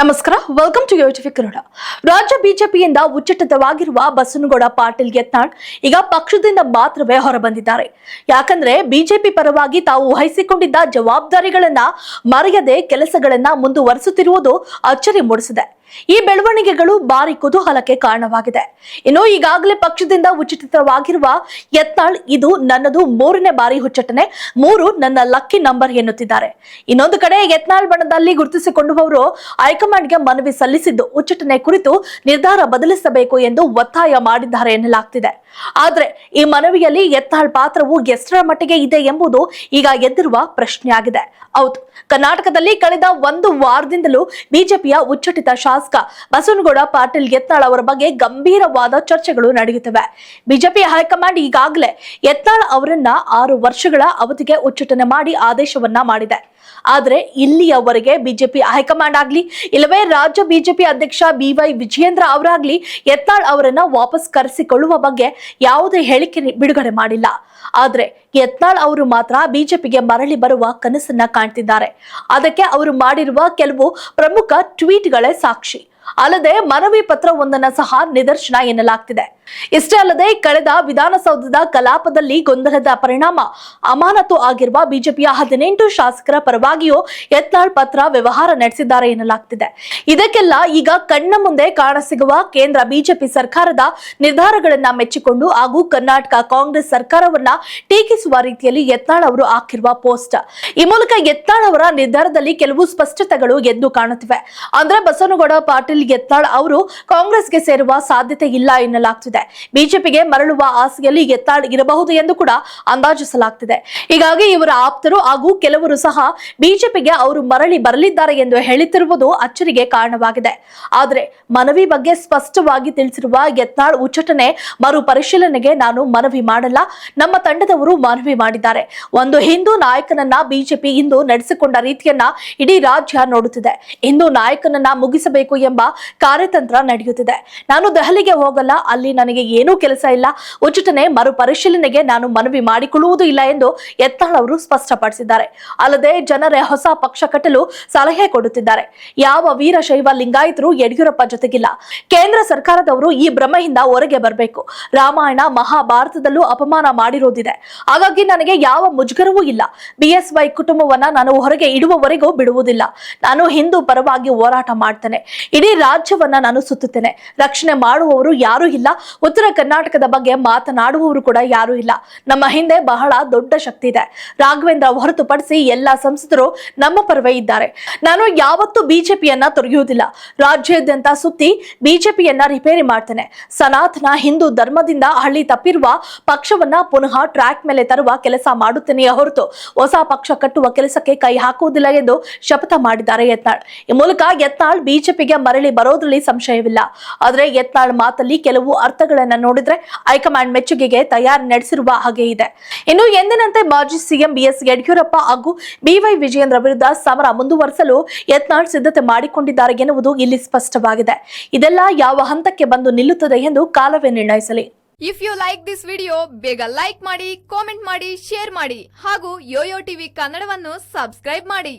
ನಮಸ್ಕಾರ welcome to ಯೋಚಿಫಿ Kannada ರಾಜ್ಯ ಬಿಜೆಪಿಯಿಂದ ಉಚ್ಚಟಿತವಾಗಿರುವ ಬಸನಗೌಡ ಪಾಟೀಲ್ ಯತ್ನಾಳ್ ಈಗ ಪಕ್ಷದಿಂದ ಮಾತ್ರವೇ ಹೊರಬಂದಿದ್ದಾರೆ. ಯಾಕಂದ್ರೆ ಬಿಜೆಪಿ ಪರವಾಗಿ ತಾವು ವಹಿಸಿಕೊಂಡಿದ್ದ ಜವಾಬ್ದಾರಿಗಳನ್ನ ಮರೆಯದೆ ಕೆಲಸಗಳನ್ನ ಮುಂದುವರಿಸುತ್ತಿರುವುದು ಅಚ್ಚರಿ ಮೂಡಿಸಿದೆ. ಈ ಬೆಳವಣಿಗೆಗಳು ಭಾರಿ ಕುತೂಹಲಕ್ಕೆ ಕಾರಣವಾಗಿದೆ. ಇನ್ನು ಈಗಾಗಲೇ ಪಕ್ಷದಿಂದ ಉಚಿತವಾಗಿರುವ ಯತ್ನಾಳ್ ಇದು ನನ್ನದು ಮೂರನೇ ಬಾರಿ ಹುಚ್ಚಟನೆ ಮೂರು ನನ್ನ ಲಕ್ಕಿ ನಂಬರ್ ಎನ್ನುತ್ತಿದ್ದಾರೆ. ಇನ್ನೊಂದು ಕಡೆ ಯತ್ನಾಳ್ ಬಣದಲ್ಲಿ ಗುರುತಿಸಿಕೊಂಡವರು ಹೈಕಮಾಂಡ್ಗೆ ಮನವಿ ಸಲ್ಲಿಸಿದ್ದು ಉಚ್ಚಟನೆ ಕುರಿತು ನಿರ್ಧಾರ ಬದಲಿಸಬೇಕು ಎಂದು ಒತ್ತಾಯ ಮಾಡಿದ್ದಾರೆ ಎನ್ನಲಾಗ್ತಿದೆ. ಆದ್ರೆ ಈ ಮನವಿಯಲ್ಲಿ ಯತ್ನಾಳ್ ಪಾತ್ರವು ಎಷ್ಟರ ಮಟ್ಟಿಗೆ ಇದೆ ಎಂಬುದು ಈಗ ಎದ್ದಿರುವ ಪ್ರಶ್ನೆಯಾಗಿದೆ. ಹೌದು, ಕರ್ನಾಟಕದಲ್ಲಿ ಕಳೆದ ಒಂದು ವಾರದಿಂದಲೂ ಬಿಜೆಪಿಯ ಉಚ್ಚಟಿತ ಶಾಸಕ ಬಸವನಗೌಡ ಪಾಟೀಲ್ ಯತ್ನಾಳ್ ಅವರ ಬಗ್ಗೆ ಗಂಭೀರವಾದ ಚರ್ಚೆಗಳು ನಡೆಯುತ್ತಿವೆ. ಬಿಜೆಪಿ ಹೈಕಮಾಂಡ್ ಈಗಾಗಲೇ ಯತ್ನಾಳ್ ಅವರನ್ನ ಆರು ವರ್ಷಗಳ ಅವಧಿಗೆ ಉಚ್ಚಟನೆ ಮಾಡಿ ಆದೇಶವನ್ನ ಮಾಡಿದೆ. ಆದ್ರೆ ಇಲ್ಲಿಯವರೆಗೆ ಬಿಜೆಪಿ ಹೈಕಮಾಂಡ್ ಆಗ್ಲಿ, ಇಲ್ಲವೇ ರಾಜ್ಯ ಬಿಜೆಪಿ ಅಧ್ಯಕ್ಷ ಬಿವೈ ವಿಜಯೇಂದ್ರ ಅವರಾಗ್ಲಿ ಯತ್ನಾಳ್ ಅವರನ್ನ ವಾಪಸ್ ಕರೆಸಿಕೊಳ್ಳುವ ಬಗ್ಗೆ ಯಾವುದೇ ಹೇಳಿಕೆ ಬಿಡುಗಡೆ ಮಾಡಿಲ್ಲ. ಆದ್ರೆ ಯತ್ನಾಳ್ ಅವರು ಮಾತ್ರ ಬಿಜೆಪಿಗೆ ಮರಳಿ ಬರುವ ಕನಸನ್ನ ಕಾಣ್ತಿದ್ದಾರೆ. ಅದಕ್ಕೆ ಅವರು ಮಾಡಿರುವ ಕೆಲವು ಪ್ರಮುಖ ಟ್ವೀಟ್ಗಳೇ ಸಾಕ್ಷಿ. ಅಲ್ಲದೆ ಮನವಿ ಪತ್ರ ಒಂದನ್ನ ಸಹ ನಿದರ್ಶನ ಎನ್ನಲಾಗ್ತಿದೆ. ಇಷ್ಟೇ ಅಲ್ಲದೆ ಕಳೆದ ವಿಧಾನಸೌಧದ ಕಲಾಪದಲ್ಲಿ ಗೊಂದಲದ ಪರಿಣಾಮ ಅಮಾನತು ಆಗಿರುವ ಬಿಜೆಪಿಯ ಹದಿನೆಂಟು ಶಾಸಕರ ಪರವಾಗಿಯೂ ಯತ್ನಾಳ್ ಪತ್ರ ವ್ಯವಹಾರ ನಡೆಸಿದ್ದಾರೆ ಎನ್ನಲಾಗ್ತಿದೆ. ಇದಕ್ಕೆಲ್ಲ ಈಗ ಕಣ್ಣ ಮುಂದೆ ಕಾಣಸಿಗುವ ಕೇಂದ್ರ ಬಿಜೆಪಿ ಸರ್ಕಾರದ ನಿರ್ಧಾರಗಳನ್ನ ಮೆಚ್ಚಿಕೊಂಡು ಹಾಗೂ ಕರ್ನಾಟಕ ಕಾಂಗ್ರೆಸ್ ಸರ್ಕಾರವನ್ನ ಟೀಕಿಸುವ ರೀತಿಯಲ್ಲಿ ಯತ್ನಾಳ್ ಅವರು ಹಾಕಿರುವ ಪೋಸ್ಟ್. ಈ ಮೂಲಕ ಯತ್ನಾಳ್ ಅವರ ನಿರ್ಧಾರದಲ್ಲಿ ಕೆಲವು ಸ್ಪಷ್ಟತೆಗಳು ಎದ್ದು ಕಾಣುತ್ತಿವೆ. ಅಂದ್ರೆ ಬಸವನಗೌಡ ಪಾಟೀಲ್ ಯತ್ನಾಳ್ ಅವರು ಕಾಂಗ್ರೆಸ್ಗೆ ಸೇರುವ ಸಾಧ್ಯತೆ ಇಲ್ಲ ಎನ್ನಲಾಗ್ತಿದೆ. ಬಿಜೆಪಿಗೆ ಮರಳುವ ಆಸೆಯಲ್ಲಿ ಎತ್ತಾಡಗಿರಬಹುದು ಎಂದು ಕೂಡ ಅಂದಾಜಿಸಲಾಗ್ತಿದೆ. ಹೀಗಾಗಿ ಇವರ ಆಪ್ತರು ಹಾಗೂ ಕೆಲವರು ಸಹ ಬಿಜೆಪಿಗೆ ಅವರು ಮರಳಿ ಬರಲಿದ್ದಾರೆ ಎಂದು ಹೇಳುತ್ತಿರುವುದು ಅಚ್ಚರಿಗೆ ಕಾರಣವಾಗಿದೆ. ಆದರೆ ಮನವಿ ಬಗ್ಗೆ ಸ್ಪಷ್ಟವಾಗಿ ತಿಳಿಸಿರುವ ಯತ್ನಾಳ್ ಉಚ್ಚಟನೆ ಮರು ಪರಿಶೀಲನೆಗೆ ನಾನು ಮನವಿ ಮಾಡಲ್ಲ. ನಮ್ಮ ತಂಡದವರು ಮನವಿ ಮಾಡಿದ್ದಾರೆ. ಒಂದು ಹಿಂದೂ ನಾಯಕನನ್ನ ಬಿಜೆಪಿ ಇಂದು ನಡೆಸಿಕೊಂಡ ರೀತಿಯನ್ನ ಇಡೀ ರಾಜ್ಯ ನೋಡುತ್ತಿದೆ. ಹಿಂದೂ ನಾಯಕನನ್ನ ಮುಗಿಸಬೇಕು ಎಂಬ ಕಾರ್ಯತಂತ್ರ ನಡೆಯುತ್ತಿದೆ. ನಾನು ದೆಹಲಿಗೆ ಹೋಗಲ್ಲ, ಅಲ್ಲಿ ನನಗೆ ಏನೂ ಕೆಲಸ ಇಲ್ಲ. ಉಚಿತನೆ ಮರು ಪರಿಶೀಲನೆಗೆ ನಾನು ಮನವಿ ಮಾಡಿಕೊಳ್ಳುವುದು ಇಲ್ಲ ಎಂದು ಯತ್ನಾಳ್ ಅವರು ಸ್ಪಷ್ಟಪಡಿಸಿದ್ದಾರೆ. ಅಲ್ಲದೆ ಜನರೇ ಹೊಸ ಪಕ್ಷ ಕಟ್ಟಲು ಸಲಹೆ ಕೊಡುತ್ತಿದ್ದಾರೆ. ಯಾವ ವೀರಶೈವ ಲಿಂಗಾಯತರು ಯಡಿಯೂರಪ್ಪ ಜೊತೆಗಿಲ್ಲ. ಕೇಂದ್ರ ಸರ್ಕಾರದವರು ಈ ಭ್ರಮೆಯಿಂದ ಹೊರಗೆ ಬರಬೇಕು. ರಾಮಾಯಣ ಮಹಾಭಾರತದಲ್ಲೂ ಅಪಮಾನ ಮಾಡಿರೋದಿದೆ. ಹಾಗಾಗಿ ನನಗೆ ಯಾವ ಮುಜುಗರವೂ ಇಲ್ಲ. ಬಿಎಸ್ವೈ ಕುಟುಂಬವನ್ನ ನಾನು ಹೊರಗೆ ಇಡುವವರೆಗೂ ಬಿಡುವುದಿಲ್ಲ. ನಾನು ಹಿಂದೂ ಪರವಾಗಿ ಹೋರಾಟ ಮಾಡ್ತೇನೆ. ಇಡೀ ರಾಜ್ಯವನ್ನ ನಾನು ಸುತ್ತುತ್ತೇನೆ. ರಕ್ಷಣೆ ಮಾಡುವವರು ಯಾರೂ ಇಲ್ಲ. ಉತ್ತರ ಕರ್ನಾಟಕದ ಬಗ್ಗೆ ಮಾತನಾಡುವವರು ಕೂಡ ಯಾರು ಇಲ್ಲ. ನಮ್ಮ ಹಿಂದೆ ಬಹಳ ದೊಡ್ಡ ಶಕ್ತಿ ಇದೆ. ರಾಘವೇಂದ್ರ ಹೊರತುಪಡಿಸಿ ಎಲ್ಲಾ ಸಂಸದರು ನಮ್ಮ ಪರವೇ ಇದ್ದಾರೆ. ನಾನು ಯಾವತ್ತೂ ಬಿಜೆಪಿಯನ್ನ ತೊರೆಯುವುದಿಲ್ಲ. ರಾಜ್ಯಾದ್ಯಂತ ಸುತ್ತಿ ಬಿಜೆಪಿಯನ್ನ ರಿಪೇರಿ ಮಾಡ್ತೇನೆ. ಸನಾತನ ಹಿಂದೂ ಧರ್ಮದಿಂದ ಹಳ್ಳಿ ತಪ್ಪಿರುವ ಪಕ್ಷವನ್ನ ಪುನಃ ಟ್ರ್ಯಾಕ್ ಮೇಲೆ ತರುವ ಕೆಲಸ ಮಾಡುತ್ತೇನೆಯೇ ಹೊರತು ಹೊಸ ಪಕ್ಷ ಕಟ್ಟುವ ಕೆಲಸಕ್ಕೆ ಕೈ ಹಾಕುವುದಿಲ್ಲ ಎಂದು ಶಪಥ ಮಾಡಿದ್ದಾರೆ ಯತ್ನಾಳ್. ಈ ಮೂಲಕ ಯತ್ನಾಳ್ ಬಿಜೆಪಿಗೆ ಮರಳಿ ಬರೋದ್ರಲ್ಲಿ ಸಂಶಯವಿಲ್ಲ. ಆದ್ರೆ ಯತ್ನಾಳ್ ಮಾತಲ್ಲಿ ಕೆಲವು ಅರ್ಥಗಳನ್ನ ನೋಡಿದ್ರೆ ಹೈಕಮಾಂಡ್ ಮೆಚ್ಚುಗೆಗೆ ತಯಾರಿ ನಡೆಸಿರುವ ಹಾಗೆ ಇದೆ. ಇನ್ನು ಎಂದಿನಂತೆ ಮಾಜಿ ಸಿಎಂ ಬಿಎಸ್ ಯಡಿಯೂರಪ್ಪ ಹಾಗೂ ಬಿವೈ ವಿಜಯೇಂದ್ರ ವಿರುದ್ಧ ಸಮರ ಮುಂದುವರಿಸಲು ಯತ್ನಾಳ್ ಸಿದ್ಧತೆ ಮಾಡಿಕೊಂಡಿದ್ದಾರೆ ಎನ್ನುವುದು ಇಲ್ಲಿ ಸ್ಪಷ್ಟವಾಗಿದೆ. ಇದೆಲ್ಲ ಯಾವ ಹಂತಕ್ಕೆ ಬಂದು ನಿಲ್ಲುತ್ತದೆ ಎಂದು ಕಾಲವೇ ನಿರ್ಣಯಿಸಲಿ. If you like this video ಬೇಗ ಲೈಕ್ ಮಾಡಿ ಕಾಮೆಂಟ್ ಮಾಡಿ ಶೇರ್ ಮಾಡಿ ಹಾಗೂ ಯೋಯೋ ಟಿವಿ ಕನ್ನಡವನ್ನು ಸಬ್ಸ್ಕ್ರೈಬ್ ಮಾಡಿ.